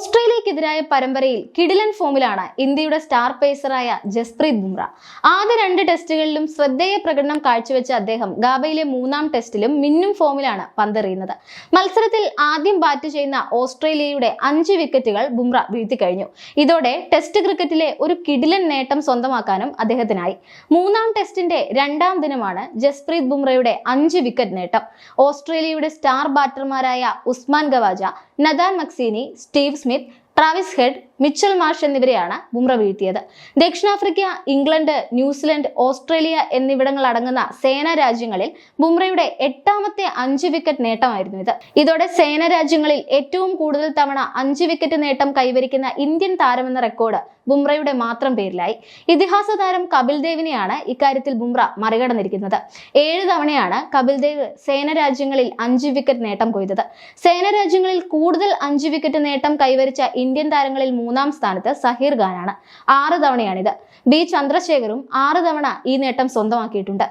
ഓസ്ട്രേലിയക്കെതിരായ പരമ്പരയിൽ കിടിലൻ ഫോമിലാണ് ഇന്ത്യയുടെ സ്റ്റാർ പേസറായ ജസ്പ്രീത് ബുംറ. ആദ്യ രണ്ട് ടെസ്റ്റുകളിലും ശ്രദ്ധേയ പ്രകടനം കാഴ്ചവെച്ച അദ്ദേഹം ഗാബയിലെ മൂന്നാം ടെസ്റ്റിലും മിന്നും ഫോമിലാണ് പന്തെറിയുന്നത്. മത്സരത്തിൽ ആദ്യം ബാറ്റ് ചെയ്യുന്ന ഓസ്ട്രേലിയയുടെ അഞ്ച് വിക്കറ്റുകൾ ബുംറ വീഴ്ത്തി കഴിഞ്ഞു ഇതോടെ ടെസ്റ്റ് ക്രിക്കറ്റിലെ ഒരു കിടിലൻ നേട്ടം സ്വന്തമാക്കാനും അദ്ദേഹത്തിനായി. മൂന്നാം ടെസ്റ്റിന്റെ രണ്ടാം ദിനമാണ് ജസ്പ്രീത് ബുംറയുടെ അഞ്ച് വിക്കറ്റ് നേട്ടം. ഓസ്ട്രേലിയയുടെ star ബാറ്റർമാരായ Usman Khawaja Nathan McSweeney Steve Smith Smith Travis Head Mitchell Marsh എന്നിവരെയാണ് ബുംറ വീഴ്ത്തിയത്. ദക്ഷിണാഫ്രിക്ക ഇംഗ്ലണ്ട് ന്യൂസിലൻഡ് ഓസ്ട്രേലിയ എന്നിവിടങ്ങൾ അടങ്ങുന്ന സേന രാജ്യങ്ങളിൽ ബുംറയുടെ എട്ടാമത്തെ അഞ്ച് വിക്കറ്റ് നേട്ടമായിരുന്നു ഇത്. ഇതോടെ സേന രാജ്യങ്ങളിൽ ഏറ്റവും കൂടുതൽ തവണ അഞ്ച് വിക്കറ്റ് നേട്ടം കൈവരിക്കുന്ന ഇന്ത്യൻ താരമെന്ന റെക്കോർഡ് ബുംറയുടെ മാത്രം പേരിലായി. ഇതിഹാസ താരം കപിൽ ദേവിനെയാണ് ഇക്കാര്യത്തിൽ ബുംറ മറികടന്നിരിക്കുന്നത്. ഏഴ് തവണയാണ് കപിൽ ദേവ് സേന രാജ്യങ്ങളിൽ അഞ്ച് വിക്കറ്റ് നേട്ടം കൊയ്തത്. സേന രാജ്യങ്ങളിൽ കൂടുതൽ അഞ്ച് വിക്കറ്റ് നേട്ടം കൈവരിച്ച ഇന്ത്യൻ താരങ്ങളിൽ മൂന്നാം സ്ഥാനത്ത് സഹീർ ഖാനാണ്. ആറ് തവണയാണിത്. ബി ചന്ദ്രശേഖറും ആറ് തവണ ഈ നേട്ടം സ്വന്തമാക്കിയിട്ടുണ്ട്.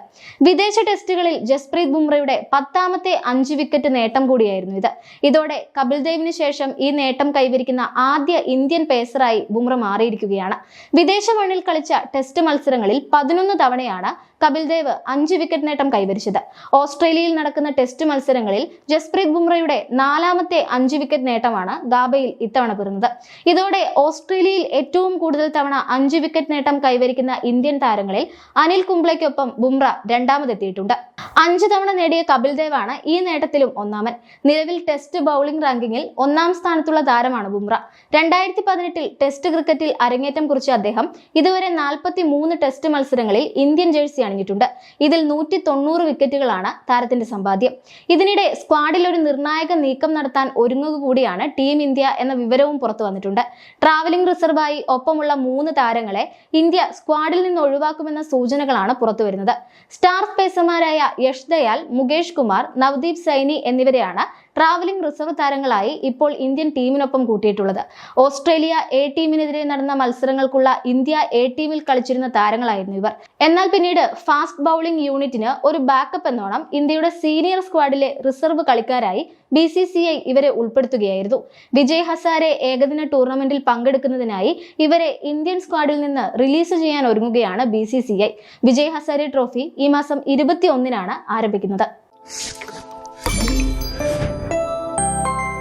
വിദേശ ടെസ്റ്റുകളിൽ ജസ്പ്രീത് ബുംറയുടെ പത്താമത്തെ അഞ്ച് വിക്കറ്റ് നേട്ടം കൂടിയായിരുന്നു ഇത്. ഇതോടെ കപിൽ ദേവിന് ശേഷം ഈ നേട്ടം കൈവരിക്കുന്ന ആദ്യ ഇന്ത്യൻ പേസറായി ബുംറ മാറിയിരിക്കുകയാണ്. വിദേശ മണ്ണിൽ കളിച്ച ടെസ്റ്റ് മത്സരങ്ങളിൽ പതിനൊന്ന് തവണയാണ് കപിൽ ദേവ് അഞ്ച് വിക്കറ്റ് നേട്ടം കൈവരിച്ചത്. ഓസ്ട്രേലിയയിൽ നടക്കുന്ന ടെസ്റ്റ് മത്സരങ്ങളിൽ ജസ്പ്രീത് ബുംറയുടെ നാലാമത്തെ അഞ്ച് വിക്കറ്റ് നേട്ടമാണ് ഗാബയിൽ ഇത്തവണ പിറന്നത്. ഇതോടെ ഓസ്ട്രേലിയയിൽ ഏറ്റവും കൂടുതൽ തവണ അഞ്ച് വിക്കറ്റ് നേട്ടം കൈവരിക്കുന്ന ഇന്ത്യൻ താരങ്ങളിൽ അനിൽ കുംബ്ലയ്ക്കൊപ്പം ബുംറ രണ്ടാമതെത്തിയിട്ടുണ്ട്. അഞ്ച് തവണ നേടിയ കപിൽ ദേവാണ് ഈ നേട്ടത്തിലും ഒന്നാമൻ. നിലവിൽ ടെസ്റ്റ് ബൗളിംഗ് റാങ്കിങ്ങിൽ ഒന്നാം സ്ഥാനത്തുള്ള താരമാണ് ബുംറ. രണ്ടായിരത്തി പതിനെട്ടിൽ ടെസ്റ്റ് ക്രിക്കറ്റിൽ അരങ്ങേറ്റം കുറിച്ച അദ്ദേഹം ഇതുവരെ നാൽപ്പത്തി മൂന്ന് ടെസ്റ്റ് മത്സരങ്ങളിൽ ഇന്ത്യൻ ജേഴ്സി അണിഞ്ഞിട്ടുണ്ട്. ഇതിൽ നൂറ്റി തൊണ്ണൂറ് വിക്കറ്റുകളാണ് താരത്തിന്റെ സമ്പാദ്യം. ഇതിനിടെ സ്ക്വാഡിൽ ഒരു നിർണായക നീക്കം നടത്താൻ ഒരുങ്ങുക കൂടിയാണ് ടീം ഇന്ത്യ എന്ന വിവരവും പുറത്തു വന്നിട്ടുണ്ട്. ട്രാവലിംഗ് റിസർവായി ഒപ്പമുള്ള മൂന്ന് താരങ്ങളെ ഇന്ത്യ സ്ക്വാഡിൽ നിന്ന് ഒഴിവാക്കുമെന്ന സൂചനകളാണ് പുറത്തുവരുന്നത് സ്റ്റാർ പേസർമാരായ യഷ് ദയാൽ മുകേഷ് കുമാർ നവദീപ് സൈനി എന്നിവരെയാണ് ട്രാവലിംഗ് റിസർവ് താരങ്ങളായി ഇപ്പോൾ ഇന്ത്യൻ ടീമിനൊപ്പം കൂട്ടിയിട്ടുള്ളത്. ഓസ്ട്രേലിയ എ ടീമിനെതിരെ നടന്ന മത്സരങ്ങൾക്കുള്ള ഇന്ത്യ എ ടീമിൽ കളിച്ചിരുന്ന താരങ്ങളായിരുന്നു ഇവർ. എന്നാൽ പിന്നീട് ഫാസ്റ്റ് ബൗളിംഗ് യൂണിറ്റിന് ഒരു ബാക്കപ്പ് എന്നോണം ഇന്ത്യയുടെ സീനിയർ സ്ക്വാഡിലെ റിസർവ് കളിക്കാരായി ബി സി സി ഐ ഇവരെ ഉൾപ്പെടുത്തുകയായിരുന്നു. വിജയ് ഹസാരെ ഏകദിന ടൂർണമെന്റിൽ പങ്കെടുക്കുന്നതിനായി ഇവരെ ഇന്ത്യൻ സ്ക്വാഡിൽ നിന്ന് റിലീസ് ചെയ്യാൻ ഒരുങ്ങുകയാണ് B C C I Vijay Hazare trophy ഈ മാസം ഇരുപത്തി ഒന്നിനാണ് ആരംഭിക്കുന്നത്.